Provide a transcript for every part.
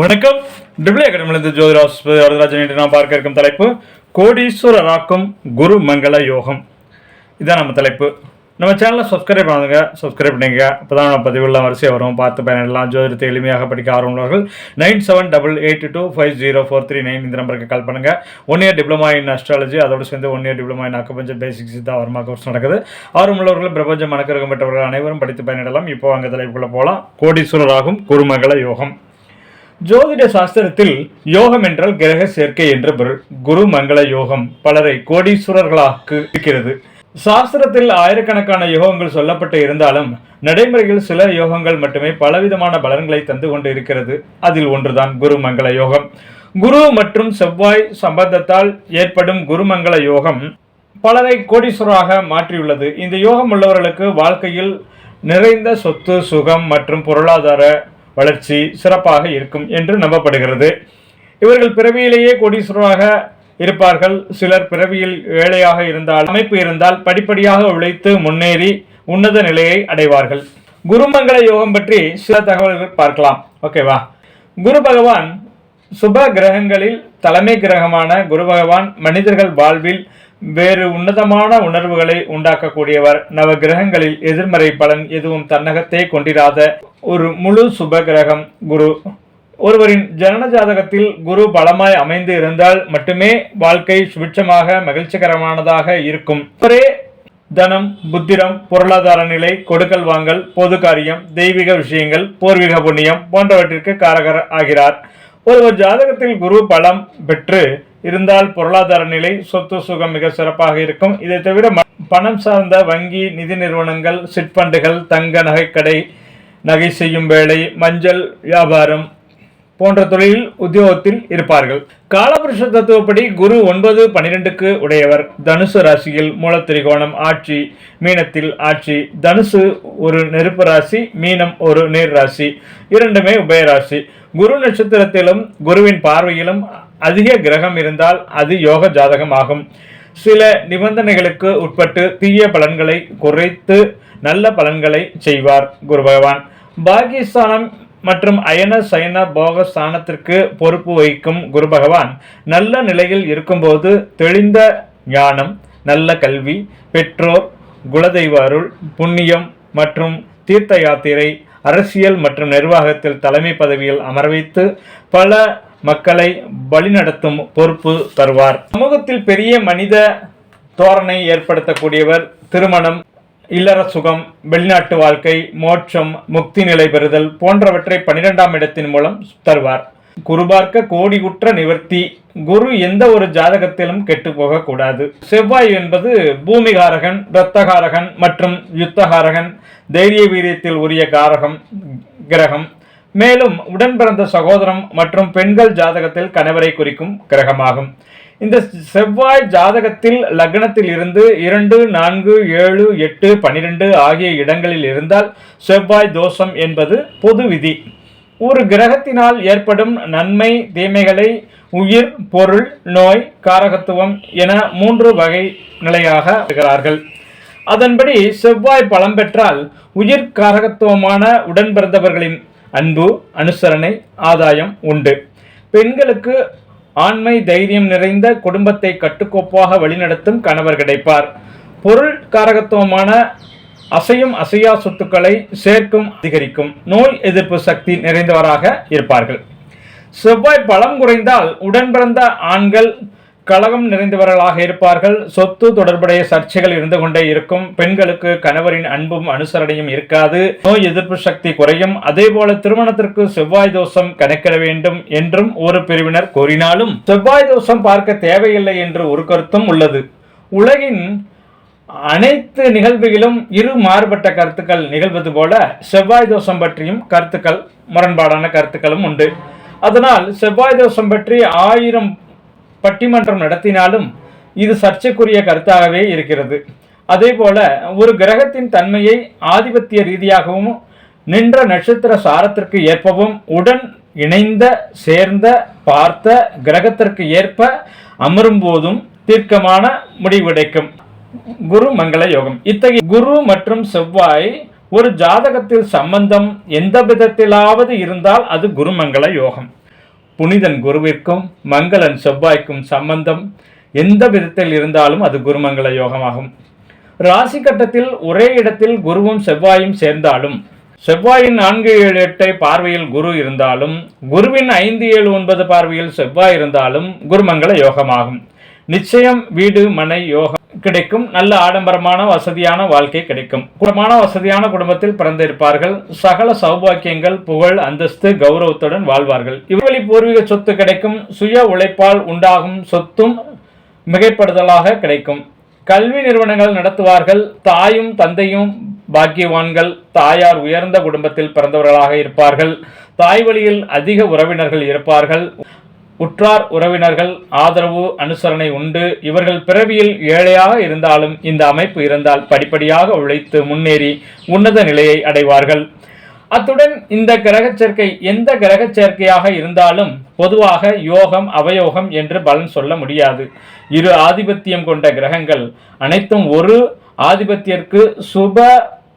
வணக்கம். டிபிளி அகாடமிலிருந்து ஜோதிராஸ் வரதராஜன் என்று நாம் பார்க்க இருக்கும் தலைப்பு கோடீஸ்வரராக்கும் குரு மங்கள யோகம். இதான் நம்ம தலைப்பு. நம்ம சேனலை சப்ஸ்கிரைப் பண்ணுங்க சப்ஸ்கிரைப் பண்ணிங்க இப்போ தான் நம்ம பதிவுலாம் வரிசையாக வரும். பார்த்து பயனிடலாம் ஜோதிடத்தை எளிமையாக படிக்க ஆர்வமுள்ளவர்கள் nine seven double eight two five zero four three nine இந்த நம்பருக்கு கால் பண்ணுங்கள் one year diploma in astrology அதோடு சேர்ந்து one year diploma in acupuncture basics தான் வருமா கோர்ஸ் நடக்குது. ஆர்வமுள்ளவர்கள் பிரபஞ்சம் மனக்கரகம் பெற்றவர்கள் அனைவரும் படித்து பயனிடலாம் இப்போ அங்கே தலைப்புக்குள்ளே போகலாம் கோடீஸ்வரராகும் குருமங்கள யோகம். ஜோதிட சாஸ்திரத்தில் யோகம் என்றால் கிரக சேர்க்கை என்ற பொருள். குரு மங்கள யோகம் பலரை கோடீஸ்வரர்களாக்கு இருக்கிறது. சாஸ்திரத்தில் ஆயிரக்கணக்கான யோகங்கள் சொல்லப்பட்டு இருந்தாலும் நடைமுறையில் சில யோகங்கள் மட்டுமே பலவிதமான பலன்களை தந்து கொண்டு இருக்கிறது. அதில் ஒன்றுதான் குரு மங்கள யோகம். குரு மற்றும் செவ்வாய் சம்பந்தத்தால் ஏற்படும் குருமங்கள யோகம் பலரை கோடீஸ்வரராக மாற்றியுள்ளது. இந்த யோகம் உள்ளவர்களுக்கு வாழ்க்கையில் நிறைந்த சொத்து சுகம் மற்றும் பொருளாதார வளர்ச்சி சிறப்பாக இருக்கும் என்று நம்பப்படுகிறது. இவர்கள் பிறவியிலேயே கோடீஸ்வரராக இருப்பார்கள். சிலர் பிறவியில் ஏழையாக இருந்தால் அமைப்பு இருந்தால் படிப்படியாக உழைத்து முன்னேறி உன்னத நிலையை அடைவார்கள். குருமங்கள யோகம் பற்றி சில தகவல்கள் பார்க்கலாம். ஓகேவா குரு பகவான் சுப கிரகங்களில் தலைமை கிரகமான குரு பகவான் மனிதர்கள் வாழ்வில் வேறு உன்னதமான உணர்வுகளை உண்டாக்கக்கூடியவர். நவ கிரகங்களில் எதிர்மறை பலன் எதுவும் தன்னகத்தே கொண்டிராத ஒரு முழு சுப கிரகம் குரு. ஒருவரின் ஜனன ஜாதகத்தில் குரு பலமாய் அமைந்து இருந்தால் மட்டுமே வாழ்க்கை சுபிட்சமாக மகிழ்ச்சிகரமானதாக இருக்கும். ஒரே தனம் புத்திரம் பொருளாதார நிலை கொடுக்கல் வாங்கல் பொது காரியம் தெய்வீக விஷயங்கள் பூர்வீக புண்ணியம் போன்றவற்றிற்கு காரகர் ஆகிறார். ஒருவர் ஜாதகத்தில் குரு பலம் பெற்று இருந்தால் பொருளாதார நிலை சொத்து சுகம் மிக சிறப்பாக இருக்கும். இதை தவிர பணம் சார்ந்த வங்கி நிதி நிறுவனங்கள் சிட்பண்டுகள் தங்க நகைக்கடை நகை செய்யும் வேலை மஞ்சள் வியாபாரம் போன்ற தொழிலில் உத்தியோகத்தில் இருப்பார்கள். காலபுருஷ தத்துவப்படி குரு ஒன்பது பனிரெண்டுக்கு உடையவர். தனுசு ராசியில் மூலத்திரிகோணம் ஆட்சி மீனத்தில் ஆட்சி. தனுசு ஒரு நெருப்பு ராசி மீனம் ஒரு நீர் ராசி. இரண்டுமே உபயராசி குரு நட்சத்திரத்திலும் குருவின் பார்வையிலும் அதிக கிரகம் இருந்தால் அது யோக ஜாதகம் ஆகும் சில நிபந்தனைகளுக்கு உட்பட்டு தீய பலன்களை குறைத்து நல்ல பலன்களை செய்வார் குரு பகவான். பாகிஸ்தானம் மற்றும் அயன சயன போக ஸ்தானத்திற்கு பொறுப்பு வகிக்கும் குரு பகவான். நல்ல நிலையில் இருக்கும்போது தெளிந்த ஞானம் நல்ல கல்வி பெற்றோர் குலதெய்வ அருள் புண்ணியம் மற்றும் தீர்த்த யாத்திரை அரசியல் மற்றும் நிர்வாகத்தில் தலைமை பதவியில் அமர வைத்து பல மக்களை வழிநடத்தும் பொறுப்பு தருவார். சமூகத்தில் பெரிய மனித தோரணை ஏற்படுத்தக்கூடியவர் திருமணம் இல்லற சுகம் வெளிநாட்டு வாழ்க்கை மோட்சம் முக்தி நிலை பெறுதல் போன்றவற்றை பன்னிரெண்டாம் இடத்தின் மூலம் தருவார். குரு பார்க்க கோடி குற்ற நிவர்த்தி குரு எந்த ஒரு ஜாதகத்திலும் கெட்டு போகக்கூடாது. செவ்வாய் என்பது பூமிகாரகன் இரத்தகாரகன் மற்றும் யுத்தகாரகன் தைரிய வீரியத்தில் உரிய காரகம் கிரகம். மேலும் உடன் பிறந்த சகோதரம் மற்றும் பெண்கள் ஜாதகத்தில் கணவரை குறிக்கும் கிரகமாகும். இந்த செவ்வாய் ஜாதகத்தில் லக்னத்தில் இருந்து இரண்டு நான்கு ஏழு எட்டு பனிரெண்டு ஆகிய இடங்களில் இருந்தால் செவ்வாய் தோஷம் என்பது பொது விதி. ஒரு கிரகத்தினால் ஏற்படும் நன்மை தீமைகளை உயிர் பொருள் நோய் காரகத்துவம் என மூன்று வகை நிலையாக இருக்கிறார்கள் அதன்படி செவ்வாய் பலம் பெற்றால் உயிர் காரகத்துவமான உடன் பிறந்தவர்களின் அன்பு அனுசரணை ஆதாயம் உண்டு. பெண்களுக்கு ஆண்மை தைரியம் நிறைந்த குடும்பத்தை கட்டுக்கோப்பாக வழிநடத்தும் கணவர் கிடைப்பார். பொருள் காரகத்துவமான அசையும் அசையா சொத்துக்களை சேர்க்கும் அதிகரிக்கும். நோய் எதிர்ப்பு சக்தி நிறைந்தவராக இருப்பார்கள். செவ்வாய் பலம் குறைந்தால் உடன் பிறந்த ஆண்கள் கழகம் நிறைந்தவர்களாக இருப்பார்கள். சொத்து தொடர்புடைய சர்ச்சைகள் இருந்து கொண்டே இருக்கும். பெண்களுக்கு கணவரின் அன்பும் அனுசரணையும் இருக்காது. நோய் எதிர்ப்பு சக்தி குறையும். அதே போல திருமணத்திற்கு செவ்வாய் தோஷம் கணக்கிட வேண்டும் என்றும் ஒரு பிரிவினர் கூறினாலும் செவ்வாய் தோஷம் பார்க்க தேவையில்லை என்று ஒரு கருத்தும் உள்ளது. உலகின் அனைத்து நிகழ்வுகளிலும் இரு மாறுபட்ட கருத்துக்கள் நிகழ்வது போல செவ்வாய் தோஷம் பற்றியும் கருத்துக்கள் முரண்பாடான கருத்துக்களும் உண்டு. அதனால் செவ்வாய் தோஷம் பற்றி ஆயிரம் பட்டிமன்றம் நடத்தினாலும் இது சர்ச்சைக்குரிய கருத்தாகவே இருக்கிறது. அதே போல ஒரு கிரகத்தின் தன்மையை ஆதிபத்திய ரீதியாகவும் நின்ற நட்சத்திர சாரத்திற்கு ஏற்பவும் உடன் இணைந்த சேர்ந்த பார்த்த கிரகத்திற்கு ஏற்ப அமரும் போதும் தீர்க்கமான முடிவெடுக்கும். குரு மங்கள யோகம். இத்தகைய குரு மற்றும் செவ்வாய் ஒரு ஜாதகத்தில் சம்பந்தம் எந்த விதத்திலாவது இருந்தால் அது குருமங்கள யோகம். புனிதன் குருவிற்கும் மங்களன் செவ்வாய்க்கும் சம்பந்தம். எந்த விதத்தில் இருந்தாலும் அது குருமங்கள யோகமாகும். ராசி கட்டத்தில் ஒரே இடத்தில் குருவும் செவ்வாயும் சேர்ந்தாலும் செவ்வாயின் நான்கு ஏழு எட்டை பார்வையில் குரு இருந்தாலும் குருவின் ஐந்து ஏழு ஒன்பது பார்வையில் செவ்வாய் இருந்தாலும் குருமங்கள யோகமாகும். நிச்சயம் வீடு மனை யோகம் கிடைக்கும். நல்ல ஆடம்பரமான வசதியான வாழ்க்கை கிடைக்கும். குடும்பமான வசதியான குடும்பத்தில் பிறந்திருப்பார்கள். சகல சௌபாக்கியங்கள் புகழ் அந்தஸ்து கௌரவத்துடன் வாழ்வார்கள். இவ்வளி பூர்வீக சொத்து கிடைக்கும். சுய உழைப்பால் உண்டாகும் சொத்தும் மிகைப்படுதலாக கிடைக்கும். கல்வி நிறுவனங்கள் நடத்துவார்கள். தாயும் தந்தையும் பாக்கியவான்கள். தாயார் உயர்ந்த குடும்பத்தில் பிறந்தவர்களாக இருப்பார்கள். தாய் வழியில் அதிக உறவினர்கள் இருப்பார்கள். உற்றார் உறவினர்கள் ஆதரவு அனுசரணை உண்டு. இவர்கள் பிறவியில் ஏழையாக இருந்தாலும் இந்த அமைப்பு இருந்தால் படிப்படியாக உழைத்து முன்னேறி உன்னத நிலையை அடைவார்கள். அத்துடன் இந்த கிரகச் சேர்க்கை எந்த கிரகச் சேர்க்கையாக இருந்தாலும் பொதுவாக யோகம் அவயோகம் என்று பலன் சொல்ல முடியாது. இரு ஆதிபத்தியம் கொண்ட கிரகங்கள் அனைத்தும் ஒரு ஆதிபத்தியற்கு சுப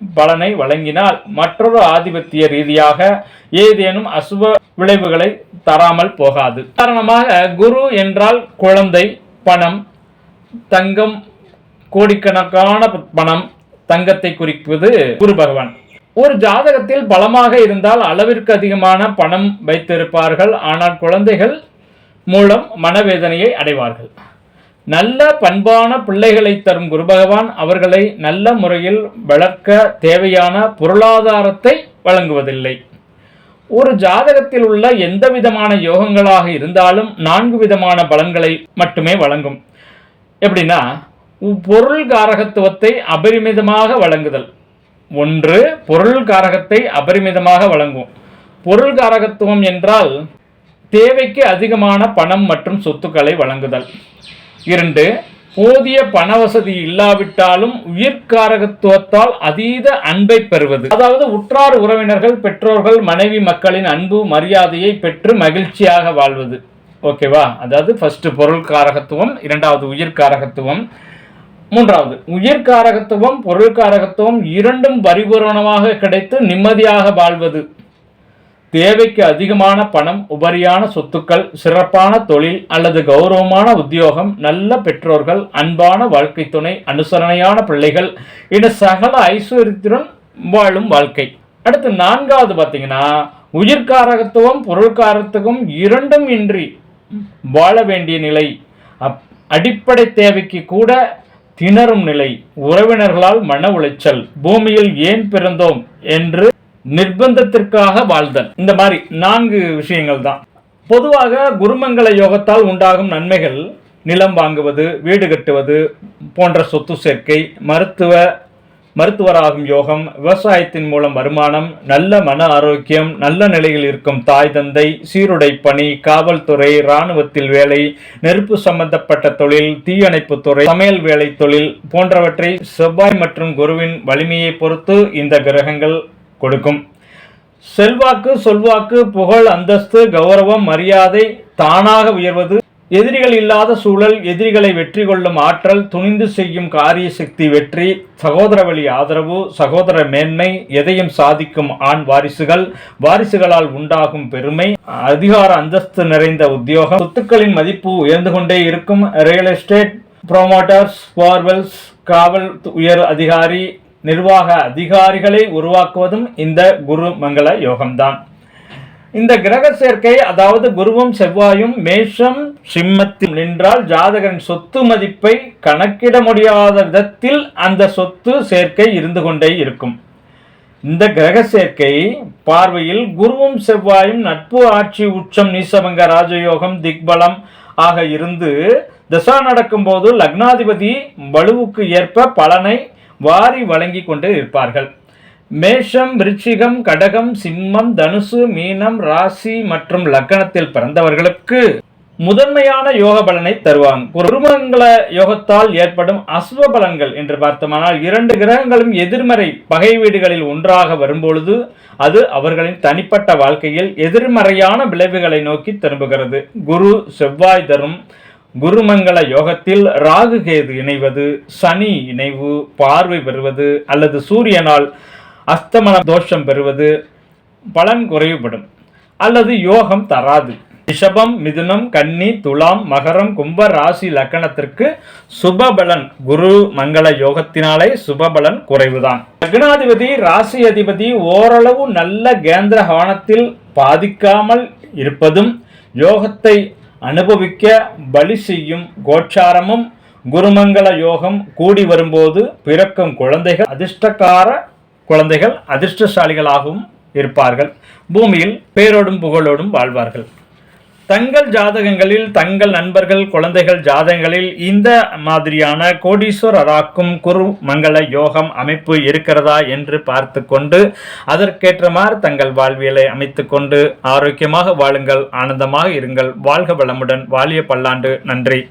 பலனை வழங்கினால் மற்றொரு ஆதிபத்திய ரீதியாக ஏதேனும் அசுப விளைவுகளை தராமல் போகாது. காரணமாக குரு என்றால் குழந்தை பணம் தங்கம் கோடிக்கணக்கான பணம் தங்கத்தை குறிப்பது குரு பகவான். ஒரு ஜாதகத்தில் பலமாக இருந்தால் அளவிற்கு அதிகமான பணம் வைத்திருப்பார்கள். ஆனால் குழந்தைகள் மூலம் மனவேதனையை அடைவார்கள். நல்ல பண்பான பிள்ளைகளை தரும் குரு பகவான் அவர்களை நல்ல முறையில் வளர்க்க தேவையான பொருளாதாரத்தை வழங்குவதில்லை. ஒரு ஜாதகத்தில் உள்ள எந்த விதமான யோகங்களாக இருந்தாலும் நான்கு விதமான பலன்களை மட்டுமே வழங்கும். எப்படின்னா பொருள் காரகத்துவத்தை அபரிமிதமாக வழங்குதல். ஒன்று பொருள் காரகத்தை அபரிமிதமாக வழங்கும். பொருள் காரகத்துவம் என்றால் தேவைக்கு அதிகமான பணம் மற்றும் சொத்துக்களை வழங்குதல். இரண்டு போதிய பண வசதி இல்லாவிட்டாலும் உயிர்காரகத்துவத்தால் அதீத அன்பை பெறுவது. அதாவது உற்றார் உறவினர்கள் பெற்றோர்கள் மனைவி மக்களின் அன்பு மரியாதையை பெற்று மகிழ்ச்சியாக வாழ்வது. ஓகேவா அதாவது ஃபர்ஸ்ட் பொருள் காரகத்துவம் இரண்டாவது உயிர்காரகத்துவம் மூன்றாவது உயிர்காரகத்துவம் பொருள் காரகத்துவம் இரண்டும் பரிபூரணமாக கிடைத்து நிம்மதியாக வாழ்வது. தேவைக்கு அதிகமான பணம் உபரியான சொத்துக்கள் சிறப்பான தொழில் அல்லது கௌரவமான உத்தியோகம் நல்ல பெற்றோர்கள் அன்பான வாழ்க்கை துணை அனுசரணையான பிள்ளைகள் என சகல ஐஸ்வர்யத்துடன் வாழும் வாழ்க்கை. அடுத்து நான்காவது பார்த்தீங்கன்னா உயிர்காரகத்துவம் பொருள்காரத்துவம் இரண்டும் இன்றி வாழ வேண்டிய நிலை. அப் அடிப்படை தேவைக்கு கூட திணறும் நிலை. உறவினர்களால் மன உளைச்சல். பூமியில் ஏன் பிறந்தோம்? என்று நிர்பந்தத்திற்காக வாழ்தல். இந்த மாதிரி நான்கு விஷயங்கள் தான். பொதுவாக குருமங்கள யோகத்தால் உண்டாகும் நன்மைகள் நிலம் வாங்குவது வீடு கட்டுவது போன்ற சொத்து சேர்க்கை மருத்துவ மருத்துவராகும் யோகம் விவசாயத்தின் மூலம் வருமானம் நல்ல மன ஆரோக்கியம் நல்ல நிலையில் இருக்கும் தாய் தந்தை சீருடை பணி காவல்துறை இராணுவத்தில் வேலை நெருப்பு சம்பந்தப்பட்ட தொழில் தீயணைப்பு துறை சமையல் வேலை தொழில் போன்றவற்றை செவ்வாய் மற்றும் குருவின் வலிமையை பொறுத்து இந்த கிரகங்கள் கொடுக்கும். செல்வாக்கு சொல்வாக்கு புகழ் அந்தஸ்து கௌரவம் மரியாதை தானாக உயர்வது எதிரிகள் இல்லாத சூழல் எதிரிகளை வெற்றி கொள்ளும் ஆற்றல் துணிந்து செய்யும் காரிய சக்தி வெற்றி சகோதர வழி ஆதரவு சகோதர மேன்மை எதையும் சாதிக்கும் ஆண் வாரிசுகள் வாரிசுகளால் உண்டாகும் பெருமை அதிகார அந்தஸ்து நிறைந்த உத்தியோகம் சொத்துக்களின் மதிப்பு உயர்ந்து கொண்டே இருக்கும் ரியல் எஸ்டேட் ப்ரோமோட்டர்ஸ் பார்வெல்ஸ் காவல் உயர் அதிகாரி நிர்வாக அதிகாரிகளை உருவாக்குவதும் இந்த குரு மங்கள யோகம்தான். இந்த கிரக சேர்க்கை அதாவது குருவும் செவ்வாயும் மேஷம் சிம்மத்தில் நின்றால் ஜாதகரின் சொத்து மதிப்பை கணக்கிட முடியாத விதத்தில் அந்த சொத்து சேர்க்கை இருந்து கொண்டே இருக்கும். இந்த கிரக சேர்க்கை பார்வையில் குருவும் செவ்வாயும் நட்பு ஆட்சி உச்சம் நீசபங்க ராஜயோகம் திக்பலம் ஆக இருந்து திசா நடக்கும்போது லக்னாதிபதி வலுவுக்கு ஏற்ப பலனை வாரி வழங்கி கொண்டு இருப்பார்கள். மேஷம் விருச்சிகம் கடகம் சிம்மம் தனுசு மீனம் ராசி மற்றும் லக்கணத்தில் பிறந்தவர்களுக்கு முதன்மையான யோக பலனை தருவாங்க குருமங்கள யோகத்தால் ஏற்படும் அஸ்வ பலன்கள் என்று பார்த்தோமானால் இரண்டு கிரகங்களும் எதிர்மறை பகை வீடுகளில் ஒன்றாக வரும்பொழுது அது அவர்களின் தனிப்பட்ட வாழ்க்கையில் எதிர்மறையான விளைவுகளை நோக்கி திரும்புகிறது. குரு செவ்வாய் தரும் குருமங்கள யோகத்தில் ராகு கேது இணைவது சனி இணைவு பார்வை பெறுவது அல்லது சூரியனால் அஸ்தமன தோஷம் பெறுவது பலன் குறைவுபடும். அல்லது யோகம் தராது. ரிஷபம் மிதுனம் கன்னி துலாம் மகரம் கும்ப ராசி லக்கணத்திற்கு சுபபலன் குரு மங்கள யோகத்தினாலே சுபபலன் குறைவுதான். லக்னாதிபதி ராசி அதிபதி ஓரளவு நல்ல கேந்திர கவனத்தில் பாதிக்காமல் இருப்பதும் யோகத்தை அனுபவிக்க பலி செய்யும் கோச்சாரமும் குருமங்கள யோகம் கூடி வரும்போது பிறக்கும் குழந்தைகள் அதிர்ஷ்டக்கார குழந்தைகள் அதிர்ஷ்டசாலிகளாகவும் இருப்பார்கள். பூமியில் பேரோடும் புகழோடும் வாழ்வார்கள். தங்கள் ஜாதகங்களில் தங்கள் நண்பர்கள் குழந்தைகள் ஜாதகங்களில் இந்த மாதிரியான கோடீஸ்வரராக்கும் குரு மங்கள யோகம் அமைப்பு இருக்கிறதா என்று பார்த்து கொண்டு அதற்கேற்றமாறு தங்கள் வாழ்வியலை அமைத்து கொண்டு ஆரோக்கியமாக வாழுங்கள் ஆனந்தமாக இருங்கள் வாழ்க வளமுடன் வாலிய பல்லாண்டு நன்றி.